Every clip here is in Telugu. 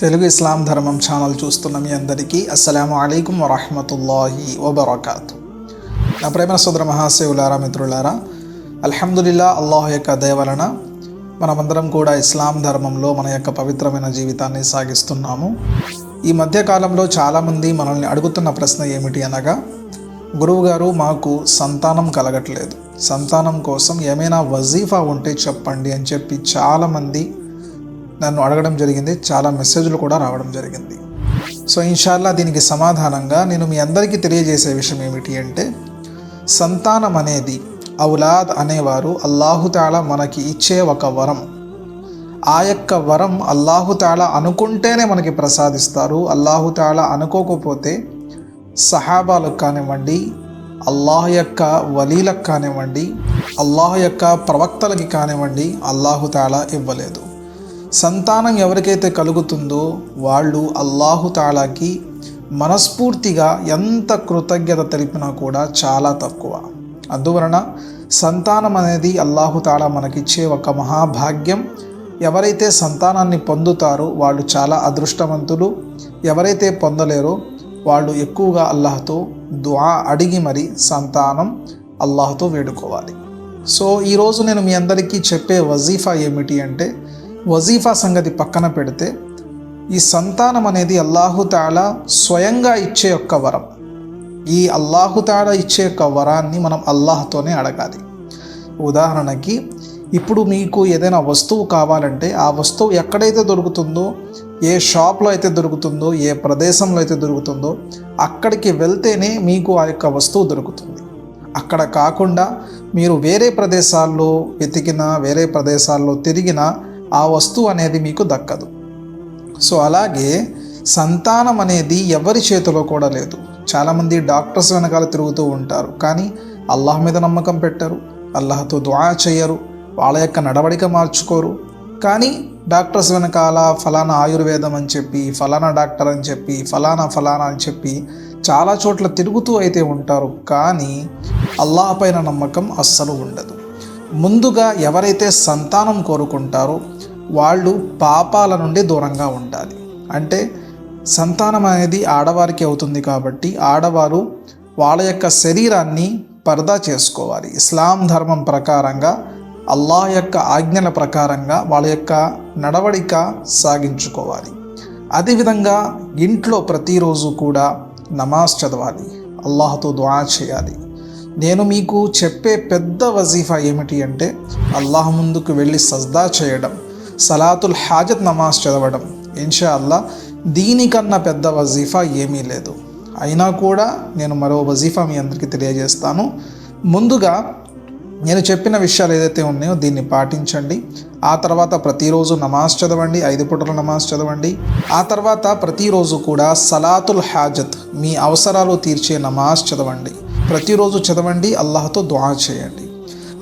తెలుగు ఇస్లాం ధర్మం ఛానల్ చూస్తున్న మీ అందరికీ అస్సలం అయికం వరహమతుల్లాహి వబర్కాత్. నా ప్రేమ సోదర మహాశివులారా మిత్రులారా అల్హమ్దుల్లా అల్లాహ్ యొక్క దేవలన మనమందరం కూడా ఇస్లాం ధర్మంలో మన యొక్క పవిత్రమైన జీవితాన్ని సాగిస్తున్నాము. ఈ మధ్యకాలంలో చాలామంది మనల్ని అడుగుతున్న ప్రశ్న ఏమిటి అనగా గురువుగారు మాకు సంతానం కలగట్లేదు. సంతానం కోసం ఏమైనా వజీఫా ఉంటే చెప్పండి అని చెప్పి చాలామంది నన్ను అడగడం జరిగింది. చాలా మెసేజ్లు కూడా రావడం జరిగింది. సో ఇన్షాల్లా దీనికి సమాధానంగా నేను మీ అందరికీ తెలియజేసే విషయం ఏమిటి అంటే సంతానం అనేది ఔలాద్ అనేవారు అల్లాహుతాళ మనకి ఇచ్చే ఒక వరం. ఆ యొక్క వరం అల్లాహుతాళ అనుకుంటేనే మనకి ప్రసాదిస్తారు. అల్లాహుతాళ అనుకోకపోతే సహాబాలకు కానివ్వండి అల్లాహ్ యొక్క వలీలకు కానివ్వండి అల్లాహ్ యొక్క ప్రవక్తలకి కానివ్వండి అల్లాహుతాళ ఇవ్వలేదు. సంతానం ఎవరికైతే కలుగుతుందో వాళ్ళు అల్లాహుతాళాకి మనస్ఫూర్తిగా ఎంత కృతజ్ఞత తెలిపినా కూడా చాలా తక్కువ. అందువలన సంతానం అనేది అల్లాహుతాళ మనకిచ్చే ఒక మహాభాగ్యం. ఎవరైతే సంతానాన్ని పొందుతారో వాళ్ళు చాలా అదృష్టవంతులు. ఎవరైతే పొందలేరో వాళ్ళు ఎక్కువగా అల్లాహతో దుఆ అడిగి మరి సంతానం అల్లాహతో వేడుకోవాలి. సో ఈరోజు నేను మీ అందరికీ చెప్పే వజీఫా ఏమిటి అంటే వజీఫా సంగతి పక్కన పెడితే ఈ సంతానం అనేది అల్లాహుతాళ స్వయంగా ఇచ్చే యొక్క వరం. ఈ అల్లాహుతాళ ఇచ్చే యొక్క వరాన్ని మనం అల్లాహతోనే అడగాలి. ఉదాహరణకి ఇప్పుడు మీకు ఏదైనా వస్తువు కావాలంటే ఆ వస్తువు ఎక్కడైతే దొరుకుతుందో ఏ షాప్లో అయితే దొరుకుతుందో ఏ ప్రదేశంలో అయితే దొరుకుతుందో అక్కడికి వెళ్తేనే మీకు ఆ యొక్క వస్తువు దొరుకుతుంది. అక్కడ కాకుండా మీరు వేరే ప్రదేశాల్లో వెతికినా వేరే ప్రదేశాల్లో తిరిగినా ఆ వస్తువు అనేది మీకు దక్కదు. సో అలాగే సంతానం అనేది ఎవరి చేతిలో కూడా లేదు. చాలామంది డాక్టర్స్ వెనకాల తిరుగుతూ ఉంటారు. కానీ అల్లాహ్ మీద నమ్మకం పెట్టరు. అల్లాహతో దుఆ చేయరు. వాళ్ళ యొక్క నడవడిక మార్చుకోరు. కానీ డాక్టర్స్ వెనకాల ఫలానా ఆయుర్వేదం అని చెప్పి ఫలానా డాక్టర్ అని చెప్పి ఫలానా ఫలానా అని చెప్పి చాలా చోట్ల తిరుగుతూ అయితే ఉంటారు. కానీ అల్లాహ్ పైన నమ్మకం అస్సలు ఉండదు. ముందుగా ఎవరైతే సంతానం కోరుకుంటారో వాళ్ళు పాపాల నుండి దూరంగా ఉండాలి. అంటే సంతానం అనేది ఆడవారికి అవుతుంది కాబట్టి ఆడవారు వాళ్ళ యొక్క శరీరాన్ని పరదా చేసుకోవాలి. ఇస్లాం ధర్మం ప్రకారంగా అల్లాహ్ యొక్క ఆజ్ఞల ప్రకారంగా వాళ్ళ యొక్క నడవడిక సాగించుకోవాలి. అదేవిధంగా ఇంట్లో ప్రతిరోజు కూడా నమాజ్ చదవాలి. అల్లాహతో దుఆ చేయాలి. నేను మీకు చెప్పే పెద్ద వజీఫా ఏమిటి అంటే అల్లాహ్ ముందుకు వెళ్ళి సజ్దా చేయడం. సలాతుల్ హాజత్ నమాజ్ చదవడం. ఇన్షా అల్లా దీనికన్నా పెద్ద వజీఫా ఏమీ లేదు. అయినా కూడా నేను మరో వజీఫా మీ అందరికీ తెలియజేస్తాను. ముందుగా నేను చెప్పిన విషయాలు ఏదైతే ఉన్నాయో దీన్ని పాటించండి. ఆ తర్వాత ప్రతిరోజు నమాజ్ చదవండి ఐదు పూటల నమాజ్ చదవండి. ఆ తర్వాత ప్రతిరోజు కూడా సలాతుల్ హాజత్ మీ అవసరాలు తీర్చే నమాజ్ చదవండి. ప్రతిరోజు చదవండి అల్లాహతో దుఆ చేయండి.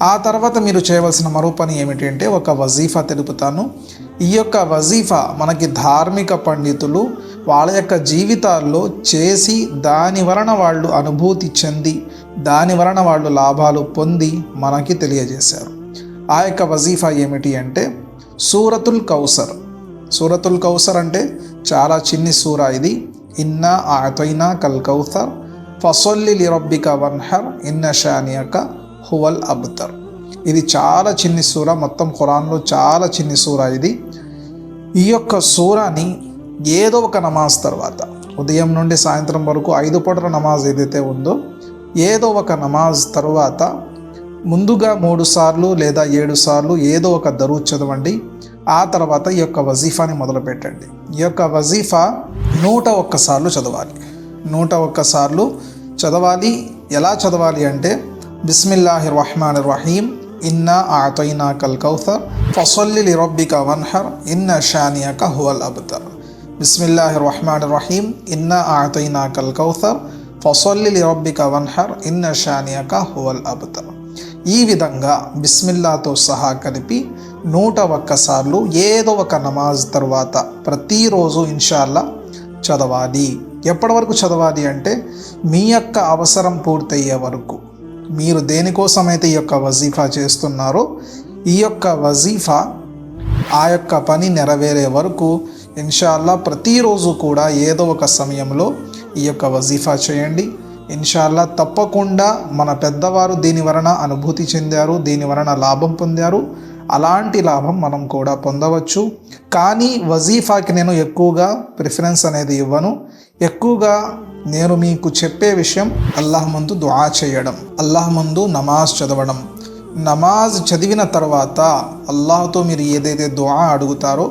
ఆ తర్వాత మీరు చేయవలసిన మరో పని ఏమిటి అంటే ఒక వజీఫా తెలుపుతాను. ఈ యొక్క వజీఫా మనకి ధార్మిక పండితులు వాళ్ళ యొక్క జీవితాల్లో చేసి దాని వలన వాళ్ళు అనుభూతి చెంది దాని వలన వాళ్ళు లాభాలు పొంది మనకి తెలియజేశారు. ఆ యొక్క వజీఫా ఏమిటి అంటే సూరతుల్ కౌసర్. సూరతుల్ కౌసర్ అంటే చాలా చిన్ని సూర ఇది. ఇన్నా ఆతైనా కల్ కౌసర్ ఫసొల్లి లిరబ్బిక వన్హర్ ఇన్న షానియక హువల్ అబ్తర్. ఇది చాలా చిన్ని సూర మొత్తం ఖురాన్లో చాలా చిన్ని సూర ఇది. ఈ యొక్క సూరాని ఏదో ఒక నమాజ్ తర్వాత ఉదయం నుండి సాయంత్రం వరకు ఐదు పూటల నమాజ్ ఏదైతే ఉందో ఏదో ఒక నమాజ్ తర్వాత ముందుగా మూడు సార్లు లేదా ఏడు సార్లు ఏదో ఒక దరువు చదవండి. ఆ తర్వాత ఈ యొక్క వజీఫాని మొదలుపెట్టండి. ఈ యొక్క వజీఫా నూట ఒక్కసార్లు చదవాలి. నూట ఒక్కసార్లు చదవాలి. ఎలా చదవాలి అంటే బిస్మిల్లాహిర్ రహమాన్ రహీం ఇన్నా ఆతైనా కల్ కౌథర్ ఫసల్లి లిరబ్బిక వన్హర్. ఇన్న షానియక హువల్ అబ్తర్. బిస్మిల్లాహిర్ రహమాన్ రహీం ఇన్నా ఆతైనా కల్ కౌథర్ ఫసల్లి లిరబ్బిక వన్హర్. ఇన్న షానియక హువల్ అబ్తర్. ఈ విధంగా బిస్మిల్లాతో సహా కలిపి నూట ఒక్కసార్లు ఏదో ఒక నమాజ్ తర్వాత ప్రతిరోజు ఇన్షాల్లా చదవాలి. ఎప్పటి వరకు చదవాలి అంటే మీ యొక్క అవసరం పూర్తయ్యే వరకు. మీరు దేనికోసమైతే ఈ యొక్క వజీఫా చేస్తున్నారో ఈ యొక్క వజీఫా ఆ యొక్క పని నెరవేరే వరకు ఇన్షాల్లా ప్రతిరోజు కూడా ఏదో ఒక సమయంలో ఈ యొక్క వజీఫా చేయండి. ఇన్షాల్లా తప్పకుండా మన పెద్దవారు దీని వలన అనుభూతి చెందారు దీని వలన లాభం పొందారు. అలాంటి లాభం మనం కూడా పొందవచ్చు. కానీ వజీఫాకి నేను ఎక్కువగా ప్రిఫరెన్స్ అనేది ఇవ్వను. ఎక్కువగా నేను మీకు చెప్పే విషయం అల్లాహ్ ముందు దుఆ చేయడం. అల్లాహ్ ముందు నమాజ్ చదవడం. నమాజ్ చదివిన తర్వాత అల్లాహ్తో మీరు ఏదైతే దుఆ అడుగుతారో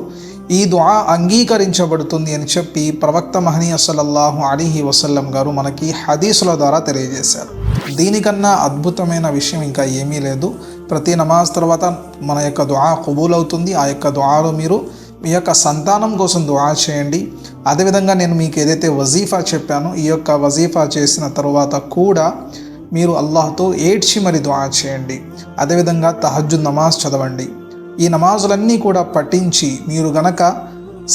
ఈ దుఆ అంగీకరించబడుతుంది అని చెప్పి ప్రవక్త మహనీయ సల్లల్లాహు అలీహి వసల్లం గారు మనకి హదీసుల ద్వారా తెలియజేశారు. దీనికన్నా అద్భుతమైన విషయం ఇంకా ఏమీ లేదు. ప్రతి నమాజ్ తర్వాత మన యొక్క దుఆ కబూల్ అవుతుంది ఆ యొక్క దుఆలో మీరు మీ యొక్క సంతానం కోసం దుఆ చేయండి. అదేవిధంగా నేను మీకు ఏదైతే వజీఫా చెప్పానో ఈ యొక్క వజీఫా చేసిన తర్వాత కూడా మీరు అల్లాహ్తో ఏడ్చి మరి దుఆ చేయండి. అదేవిధంగా తహజ్జుద్ నమాజ్ చదవండి. ఈ నమాజులన్నీ కూడా పఠించి మీరు గనక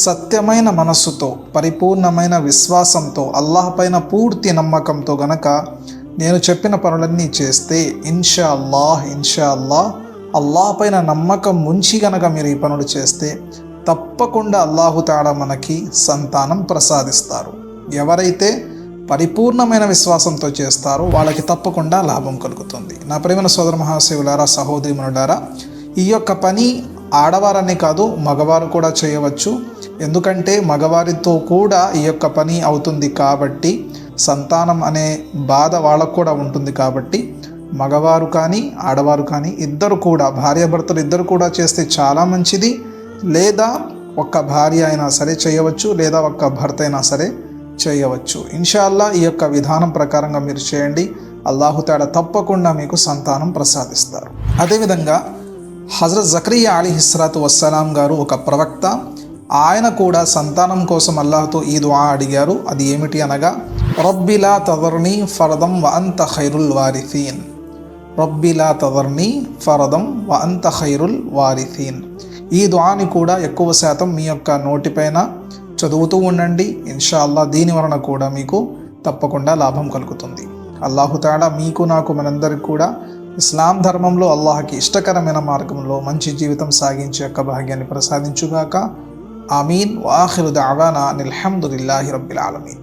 సత్యమైన మనస్సుతో పరిపూర్ణమైన విశ్వాసంతో అల్లాహ్ పైన పూర్తి నమ్మకంతో గనక నేను చెప్పిన పనులన్నీ చేస్తే ఇన్షా అల్లాహ్ ఇన్షా అల్లాహ్ అల్లాహ్ పైన నమ్మకం ముంచి గనక మీరు ఈ పనులు చేస్తే తప్పకుండా అల్లాహుతాడా మనకి సంతానం ప్రసాదిస్తారు. ఎవరైతే పరిపూర్ణమైన విశ్వాసంతో చేస్తారో వాళ్ళకి తప్పకుండా లాభం కలుగుతుంది. నా ప్రేమ సోదర మహాశివులారా సహోదరిమునులారా ఈ యొక్క పని ఆడవారనే కాదు మగవారు కూడా చేయవచ్చు. ఎందుకంటే మగవారితో కూడా ఈ యొక్క పని అవుతుంది కాబట్టి సంతానం అనే బాధ వాళ్ళకు కూడా ఉంటుంది కాబట్టి మగవారు కానీ ఆడవారు కానీ ఇద్దరు కూడా భార్యాభర్తలు ఇద్దరు కూడా చేస్తే చాలా మంచిది. లేదా ఒక్క భార్య అయినా సరే చేయవచ్చు లేదా ఒక్క భర్త అయినా సరే చేయవచ్చు. ఇన్షాల్లా ఈ యొక్క విధానం ప్రకారంగా మీరు చేయండి. అల్లాహుతాడ తప్పకుండా మీకు సంతానం ప్రసాదిస్తారు. అదేవిధంగా హజరత్ జక్రియా అలీ హిస్రాత్ వస్సలాం గారు ఒక ప్రవక్త. ఆయన కూడా సంతానం కోసం అల్లాహతో ఈ దుఆ అడిగారు. అది ఏమిటి అనగా రబ్బిలా తదర్ని ఫరదం వ అంత ఖైరుల్ వారిథీన్ రబ్బిలా తదర్ని ఫరదం వ అంత ఖైరుల్ వారిథీన్ ఈ దుఆని కూడా ఎక్కువ శాతం మీ యొక్క నోటిపైన చదువుతూ ఉండండి. ఇన్షాల్లా దీని వలన కూడా మీకు తప్పకుండా లాభం కలుగుతుంది. అల్లాహుతాడా మీకు నాకు మనందరికి కూడా ఇస్లాం ధర్మంలో అల్లాహకి ఇష్టకరమైన మార్గంలో మంచి జీవితం సాగించే యొక్క భాగ్యాన్ని ప్రసాదించుగాక. ఆమీన్. వాహిరు దావానా నిల్హమ్దుల్లాహి రబ్బిల్ ఆలమీన్.